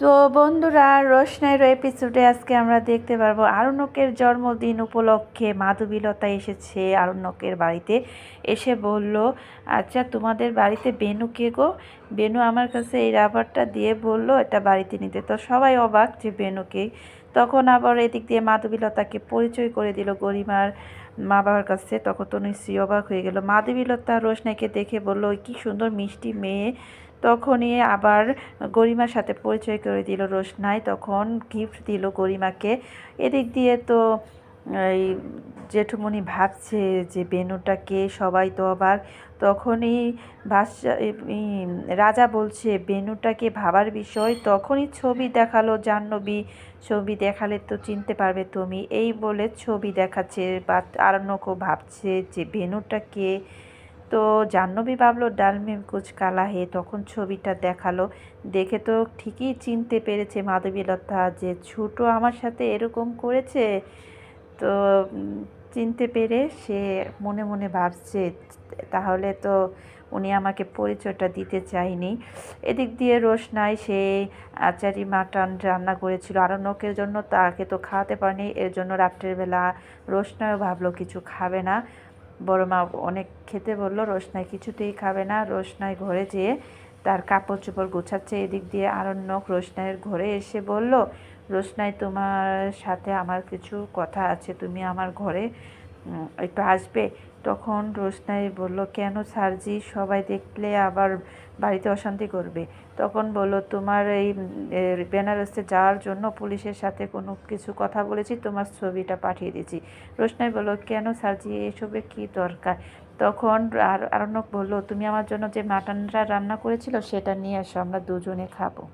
তো বন্ধুরা, রোশনাইর এপিসোডে আজকে আমরা দেখতে পারব আরণ্যকের জন্মদিন উপলক্ষে মাধবীলতা এসেছে আরণ্যকের বাড়িতে। এসে বলল আচ্ছা তোমাদের বাড়িতে বেনু কে গো? বেনু আমার কাছে এই রাবারটা দিয়ে বলল, এটা বাড়িতে নিতে। তো সবাই অবাক যে বেনুকে তখন আবার এদিক দিয়ে মাধবীলতাকে পরিচয় করে দিল গরিমার মা বাবার কাছে। তখন তো নিশ্চয়ই অবাক হয়ে গেল। মাধবীলতা রোশনাইকে দেখে বলল কি সুন্দর মিষ্টি মেয়ে। তখনই আবার গরিমার সাথে পরিচয় করে দিল রোশনাই। তখন গিফট দিল গরিমাকে। এদিক দিয়ে তো, এই জেঠুমনি ভাবছে যে বেনুটাকে সবাই তো অবাক। তখনই বাদশা রাজা বলছে, বেনুটাকে ভাবার বিষয় তখনই ছবি দেখাল জাহ্নবী। ছবি দেখালে তো চিনতে পারবে তুমি। এই বলে ছবি দেখাচ্ছে। বা আরণ্যকও ভাবছে যে বেনুটাকে তো জাহ্নবী ভাবলো, ডাল মে কুচ কালা হে? তখন ছবিটা দেখাল। দেখে তো ঠিকই চিনতে পেরেছে মাধবীলতা যে ছোট আমার সাথে এরকম করেছে। তো চিনতে পেরে সে মনে মনে ভাবছে, তাহলে তো উনি আমাকে পরিচয়টা দিতে চায়নি। এদিক দিয়ে রোশনাই সে আচারি মাটন রান্না করেছিল। আরণ্যকের জন্য তাকে তো খাওয়াতে পারেনি। এর জন্য রাত্রের বেলা রোশনাইও ভাবলো, কিছু খাবে না। বড় মা অনেক খেতে বলল রোশনাই কিছুতেই খাবে না রোশনাই ঘরে যেয়ে তার কাপড় চোপড় গোছাচ্ছে এদিক দিয়ে আরণ্যক রোশনাইয়ের ঘরে এসে বলল রোশনাই তোমার সাথে আমার কিছু কথা আছে, তুমি আমার ঘরে একটু আসবে। তখন রোশনাই বলল, কেন স্যারজি? সবাই দেখলে আবার বাড়িতে অশান্তি করবে। তখন বলল, তোমার এই বেনারসে যাওয়ার জন্য পুলিশের সাথে কোনো কিছু কথা বলেছি, তোমার ছবিটা পাঠিয়ে দিয়েছি। রোশনাই বলল, কেন স্যারজি? এসবে কি দরকার? তখন আর, আরণ্যক বলল, তুমি আমার জন্য যে মাটনটা রান্না করেছিল, সেটা নিয়ে আসো আমরা দুজনে খাব।